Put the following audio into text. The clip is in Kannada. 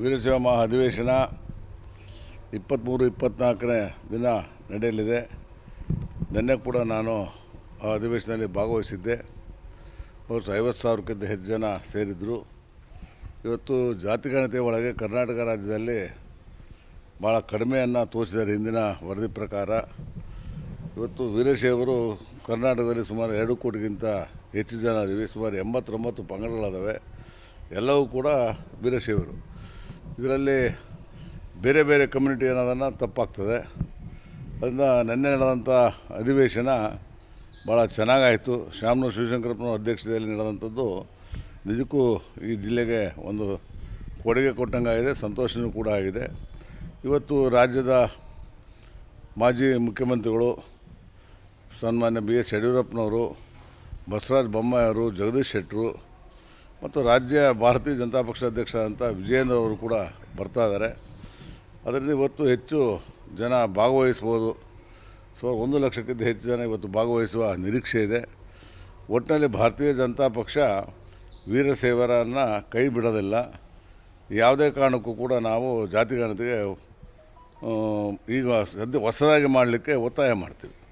ವೀರಶೈವ ಮಹಾ ಅಧಿವೇಶನ ಇಪ್ಪತ್ತ್ಮೂರು, ಇಪ್ಪತ್ತ್ನಾಲ್ಕನೇ ದಿನ ನಡೆಯಲಿದೆ. ನಿನ್ನೆ ಕೂಡ ನಾನು ಆ ಅಧಿವೇಶನದಲ್ಲಿ ಭಾಗವಹಿಸಿದ್ದೆ. ಅವರು ಐವತ್ತು ಸಾವಿರಕ್ಕಿಂತ ಹೆಚ್ಚು ಜನ ಸೇರಿದ್ದರು ಇವತ್ತು ಜಾತಿಗಣತಿ ಒಳಗೆ ಕರ್ನಾಟಕ ರಾಜ್ಯದಲ್ಲಿ ಭಾಳ ಕಡಿಮೆಯನ್ನು ತೋರಿಸಿದ್ದಾರೆ ಹಿಂದಿನ ವರದಿ ಪ್ರಕಾರ. ಇವತ್ತು ವೀರಶೈವರು ಕರ್ನಾಟಕದಲ್ಲಿ ಸುಮಾರು ಎರಡು ಕೋಟಿಗಿಂತ ಹೆಚ್ಚು ಜನ ಇದ್ದೀವಿ. ಸುಮಾರು ಎಂಬತ್ತೊಂಬತ್ತು ಪಂಗಡಗಳಾದವೆ. ಎಲ್ಲವೂ ಕೂಡ ವೀರಶೈವರು. ಇದರಲ್ಲಿ ಬೇರೆ ಬೇರೆ ಕಮ್ಯುನಿಟಿ ಅನ್ನೋದನ್ನು ತಪ್ಪಾಗ್ತದೆ. ಅದರಿಂದ ನಿನ್ನೆ ನಡೆದಂಥ ಅಧಿವೇಶನ ಭಾಳ ಚೆನ್ನಾಗಾಯಿತು. ಶ್ಯಾಮನೂರು ಶಿವಶಂಕರಪ್ಪನ ಅಧ್ಯಕ್ಷತೆಯಲ್ಲಿ ನಡೆದಂಥದ್ದು ನಿಜಕ್ಕೂ ಈ ಜಿಲ್ಲೆಗೆ ಒಂದು ಕೊಡುಗೆ ಕೊಟ್ಟಂಗಾಗಿದೆ ಸಂತೋಷವೂ ಕೂಡ ಆಗಿದೆ. ಇವತ್ತು ರಾಜ್ಯದ ಮಾಜಿ ಮುಖ್ಯಮಂತ್ರಿಗಳು ಸನ್ಮಾನ್ಯ ಬಿ ಎಸ್ ಯಡಿಯೂರಪ್ಪನವರು, ಬಸವರಾಜ ಬೊಮ್ಮಾಯಿಯವರು ಜಗದೀಶ್ ಶೆಟ್ಟರು ಮತ್ತು ರಾಜ್ಯ ಭಾರತೀಯ ಜನತಾ ಪಕ್ಷ ಅಧ್ಯಕ್ಷರಾದಂಥ ವಿಜಯೇಂದ್ರ ಅವರು ಕೂಡ ಬರ್ತಾ ಇದ್ದಾರೆ. ಅದರಿಂದ ಇವತ್ತು ಹೆಚ್ಚು ಜನ ಭಾಗವಹಿಸ್ಬೋದು. ಸೊ, ಒಂದು ಲಕ್ಷಕ್ಕಿಂತ ಹೆಚ್ಚು ಜನ ಇವತ್ತು ಭಾಗವಹಿಸುವ ನಿರೀಕ್ಷೆ ಇದೆ. ಒಟ್ಟಿನಲ್ಲಿ ಭಾರತೀಯ ಜನತಾ ಪಕ್ಷ ವೀರಸೇವರನ್ನು ಕೈ ಬಿಡೋದಿಲ್ಲ. ಯಾವುದೇ ಕಾರಣಕ್ಕೂ ಕೂಡ ನಾವು ಜಾತಿ ಗಣತಿಗೆ ಈಗ ಸದ್ಯ ಹೊಸದಾಗಿ ಮಾಡಲಿಕ್ಕೆ ಒತ್ತಾಯ ಮಾಡ್ತೀವಿ.